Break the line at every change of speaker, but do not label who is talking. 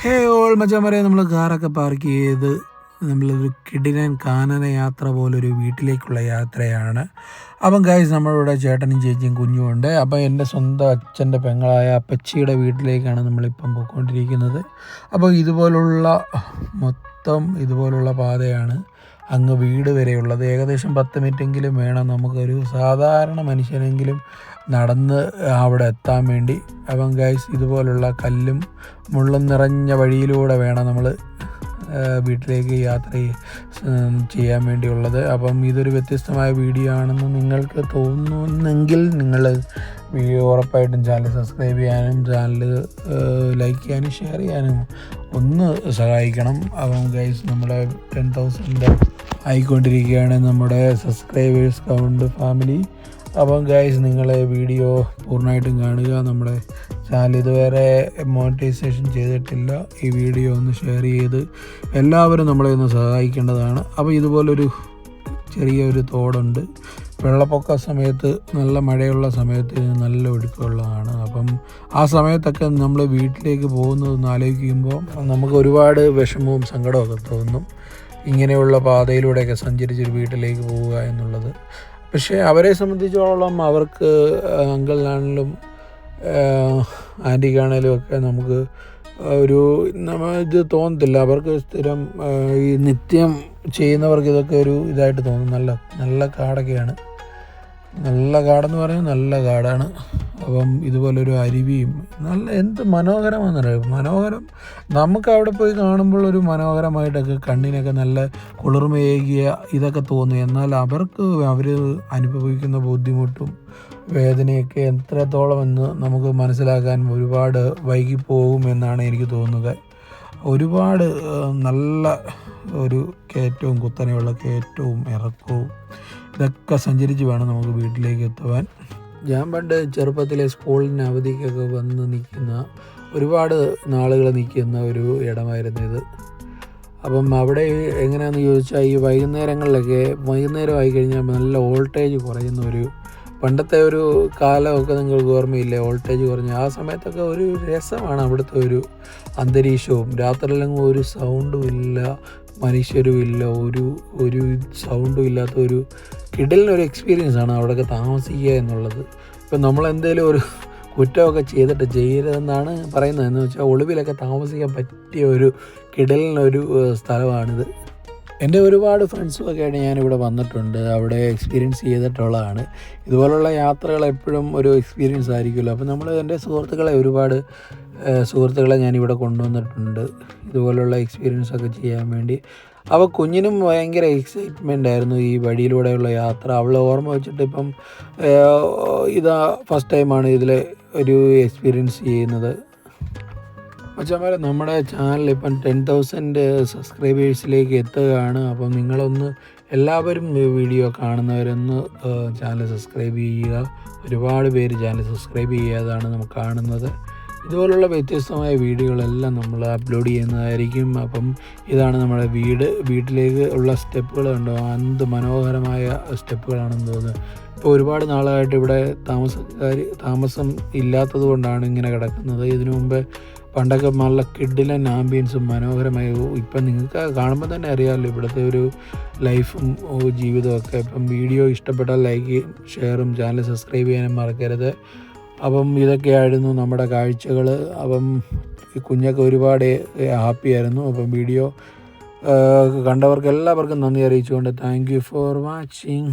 ഹേ all മച്ചാമാരെ നമ്മൾ കാറൊക്കെ പാർക്ക് ചെയ്ത് നമ്മളൊരു കിടിലൻ കാനന യാത്ര പോലൊരു വീട്ടിലേക്കുള്ള യാത്രയാണ്. അപ്പം ഗൈസ് നമ്മളിവിടെ ചേട്ടനും ചേച്ചിയും കുഞ്ഞും ഉണ്ട് അപ്പം എന്റെ സ്വന്തം അച്ഛന്റെ പെങ്ങളായ അപ്പച്ചിയുടെ വീട്ടിലേക്കാണ് നമ്മളിപ്പം പോയിക്കൊണ്ടിരിക്കുന്നത്. അപ്പോൾ ഇതുപോലുള്ള മൊത്തം ഇതുപോലുള്ള പാതയാണ്. അങ്ങ് വീട് വരെയുള്ളത്. ഏകദേശം പത്ത് മിനിറ്റെങ്കിലും വേണം നമുക്കൊരു സാധാരണ മനുഷ്യനെങ്കിലും നടന്ന് അവിടെ എത്താൻ വേണ്ടി. അപ്പം ഗൈസ് ഇതുപോലുള്ള കല്ലും മുള്ളും നിറഞ്ഞ വഴിയിലൂടെ വേണം നമ്മൾ വീട്ടിലേക്ക് യാത്ര ചെയ്യാൻ വേണ്ടിയുള്ളത്. അപ്പം ഇതൊരു വ്യത്യസ്തമായ വീഡിയോ ആണെന്ന് നിങ്ങൾക്ക് തോന്നുന്നെങ്കിൽ നിങ്ങൾ ഉറപ്പായിട്ടും ചാനൽ സബ്സ്ക്രൈബ് ചെയ്യാനും ചാനൽ ലൈക്ക് ചെയ്യാനും ഷെയർ ചെയ്യാനും ഒന്ന് സഹായിക്കണം. അപ്പം ഗൈസ് നമ്മുടെ ടെൻ തൗസൻഡ് ആയിക്കൊണ്ടിരിക്കുകയാണ് നമ്മുടെ സബ്സ്ക്രൈബേഴ്സ് കൗണ്ട് ഫാമിലി അപ്പം ഗൈസ് നിങ്ങളെ വീഡിയോ പൂർണമായിട്ടും കാണുക. നമ്മുടെ ചാനൽ ഇതുവരെ മോണിറ്റൈസേഷൻ ചെയ്തിട്ടില്ല. ഈ വീഡിയോ ഒന്ന് ഷെയർ ചെയ്ത് എല്ലാവരും നമ്മളെ ഒന്ന് സഹായിക്കേണ്ടതാണ്. അപ്പോൾ ഇതുപോലൊരു ചെറിയൊരു തോടുണ്ട്. വെള്ളപ്പൊക്ക സമയത്ത് നല്ല മഴയുള്ള സമയത്ത് നല്ല ഒഴുക്കുള്ളതാണ്. അപ്പം ആ സമയത്തൊക്കെ നമ്മൾ വീട്ടിലേക്ക് പോകുന്നതെന്ന് ആലോചിക്കുമ്പോൾ നമുക്ക് ഒരുപാട് വിഷമവും സങ്കടമൊക്കെ തോന്നും. ഇങ്ങനെയുള്ള പാതയിലൂടെയൊക്കെ സഞ്ചരിച്ചൊരു വീട്ടിലേക്ക് പോവുക എന്നുള്ളത്. പക്ഷേ അവരെ സംബന്ധിച്ചോളം അവർക്ക് അങ്കിളിനാണെങ്കിലും ആന്റിക്കാണേലും ഒക്കെ നമുക്ക് ഒരു ഇത് തോന്നത്തില്ല. അവർക്ക് സ്ഥിരം ഈ നിത്യം ചെയ്യുന്നവർക്ക് ഇതൊക്കെ ഒരു ഇതായിട്ട് തോന്നും. നല്ല നല്ല കാടൊക്കെയാണ്. നല്ല കാടെന്ന് പറയുന്നത് നല്ല കാടാണ്. അപ്പം ഇതുപോലൊരു അരുവിയും നല്ല എന്ത് മനോഹരമാണെന്നറിയാം? മനോഹരം. നമുക്ക് അവിടെ പോയി കാണുമ്പോൾ ഒരു മനോഹരമായിട്ടൊക്കെ കണ്ണിനൊക്കെ നല്ല കുളിർമയേകിയ ഇതൊക്കെ തോന്നും. എന്നാൽ അവർക്ക് അവർ അനുഭവിക്കുന്ന ബുദ്ധിമുട്ടും വേദനയൊക്കെ എത്രത്തോളം എന്ന് നമുക്ക് മനസ്സിലാക്കാൻ ഒരുപാട് വൈകിപ്പോകും എന്നാണ് എനിക്ക് തോന്നുന്നത് ഒരുപാട് നല്ല ഒരു കയറ്റവും കുത്തനെയുള്ള കയറ്റവും ഇറക്കവും ഇതൊക്കെ സഞ്ചരിച്ച് വേണം നമുക്ക് വീട്ടിലേക്ക് എത്തുവാൻ. ഞാൻ പണ്ട് ചെറുപ്പത്തിലെ സ്കൂളിന് അവധിക്കൊക്കെ വന്ന് നിൽക്കുന്ന ഒരുപാട് നാളുകൾ നിൽക്കുന്ന ഒരു ഇടമായിരുന്നു ഇത്. അപ്പം അവിടെ എങ്ങനെയാണെന്ന് ചോദിച്ചാൽ ഈ വൈകുന്നേരങ്ങളിലൊക്കെ വൈകുന്നേരം ആയി കഴിഞ്ഞാൽ നല്ല വോൾട്ടേജ് കുറയുന്ന ഒരു പണ്ടത്തെ ഒരു കാലമൊക്കെ നിങ്ങൾക്ക് ഓർമ്മയില്ലേ? വോൾട്ടേജ് കുറഞ്ഞ ആ സമയത്തൊക്കെ ഒരു രസമാണ് അവിടുത്തെ ഒരു അന്തരീക്ഷവും. രാത്രിയിലെങ്ങും ഒരു സൗണ്ടും ഇല്ല. മനുഷ്യരും ഇല്ല ഒരു ഒരു സൗണ്ടും ഇല്ലാത്ത ഒരു കിടലിനൊരു എക്സ്പീരിയൻസ് ആണ് അവിടെയൊക്കെ താമസിക്കുക എന്നുള്ളത്. ഇപ്പം നമ്മൾ എന്തെങ്കിലും ഒരു കുറ്റമൊക്കെ ചെയ്തിട്ട് ചെയ്യരുതെന്നാണ് പറയുന്നത്. എന്ന് വെച്ചാൽ ഒളിവിലൊക്കെ താമസിക്കാൻ പറ്റിയ ഒരു കിടലിനൊരു സ്ഥലമാണിത്. എന്റെ ഒരുപാട് ഫ്രണ്ട്സുമൊക്കെ ആയിട്ട് ഞാനിവിടെ വന്നിട്ടുണ്ട്. അവിടെ എക്സ്പീരിയൻസ് ചെയ്തിട്ടുള്ളതാണ്. ഇതുപോലുള്ള യാത്രകൾ എപ്പോഴും ഒരു എക്സ്പീരിയൻസ് ആയിരിക്കുമല്ലോ. അപ്പോൾ നമ്മൾ എന്റെ സുഹൃത്തുക്കളെ ഒരുപാട് സുഹൃത്തുക്കളെ ഞാനിവിടെ കൊണ്ടുവന്നിട്ടുണ്ട്. ഇതുപോലുള്ള എക്സ്പീരിയൻസ് ഒക്കെ ചെയ്യാൻ വേണ്ടി. അവ കുഞ്ഞിനും ഭയങ്കര എക്സൈറ്റ്മെന്റ് ആയിരുന്നു ഈ വഴിയിലൂടെയുള്ള യാത്ര. അവൾ ഓർമ്മ വെച്ചിട്ട് ഇപ്പം ഇതാ ഫസ്റ്റ് ടൈമാണ് ഇതിൽ ഒരു എക്സ്പീരിയൻസ് ചെയ്യുന്നത്. മച്ചാമാരെ നമ്മുടെ ചാനൽ ഇപ്പം ടെൻ തൗസൻഡ് സബ്സ്ക്രൈബേഴ്സിലേക്ക് എത്തുകയാണ്. അപ്പം നിങ്ങളൊന്ന് എല്ലാവരും വീഡിയോ കാണുന്നവരൊന്ന് ചാനൽ സബ്സ്ക്രൈബ് ചെയ്യുക. ഒരുപാട് പേര് ചാനൽ സബ്സ്ക്രൈബ് ചെയ്യാതാണ് നമുക്ക് കാണുന്നത്. ഇതുപോലുള്ള വ്യത്യസ്തമായ വീഡിയോകളെല്ലാം നമ്മൾ അപ്ലോഡ് ചെയ്യുന്നതായിരിക്കും. അപ്പം ഇതാണ് നമ്മുടെ വീട്. വീട്ടിലേക്ക് ഉള്ള സ്റ്റെപ്പുകൾ കണ്ടോ? എന്ത് മനോഹരമായ സ്റ്റെപ്പുകളാണെന്ന് തോന്നുന്നത് ഇപ്പോൾ ഒരുപാട് നാളായിട്ട് ഇവിടെ താമസക്കാർ താമസം ഇല്ലാത്തത് കൊണ്ടാണ് ഇങ്ങനെ കിടക്കുന്നത്. ഇതിനു മുമ്പ് പണ്ടൊക്കെ നല്ല കിഡിലൻ ആംബിയൻസും മനോഹരമായ ഇപ്പം നിങ്ങൾക്ക് കാണുമ്പോൾ തന്നെ അറിയാമല്ലോ ഇവിടുത്തെ ഒരു ലൈഫും ജീവിതമൊക്കെ ഇപ്പം വീഡിയോ ഇഷ്ടപ്പെട്ടാൽ ലൈക്ക് ഷെയറും ചാനൽ സബ്സ്ക്രൈബ് ചെയ്യാനും മറക്കരുത്. അപ്പം ഇതൊക്കെയായിരുന്നു നമ്മുടെ കാഴ്ചകൾ. അപ്പം കുഞ്ഞൊക്കെ ഒരുപാട് ഹാപ്പി ആയിരുന്നു. അപ്പം വീഡിയോ കണ്ടവർക്ക് എല്ലാവർക്കും നന്ദി അറിയിച്ചുകൊണ്ട് താങ്ക് യു ഫോർ വാച്ചിങ്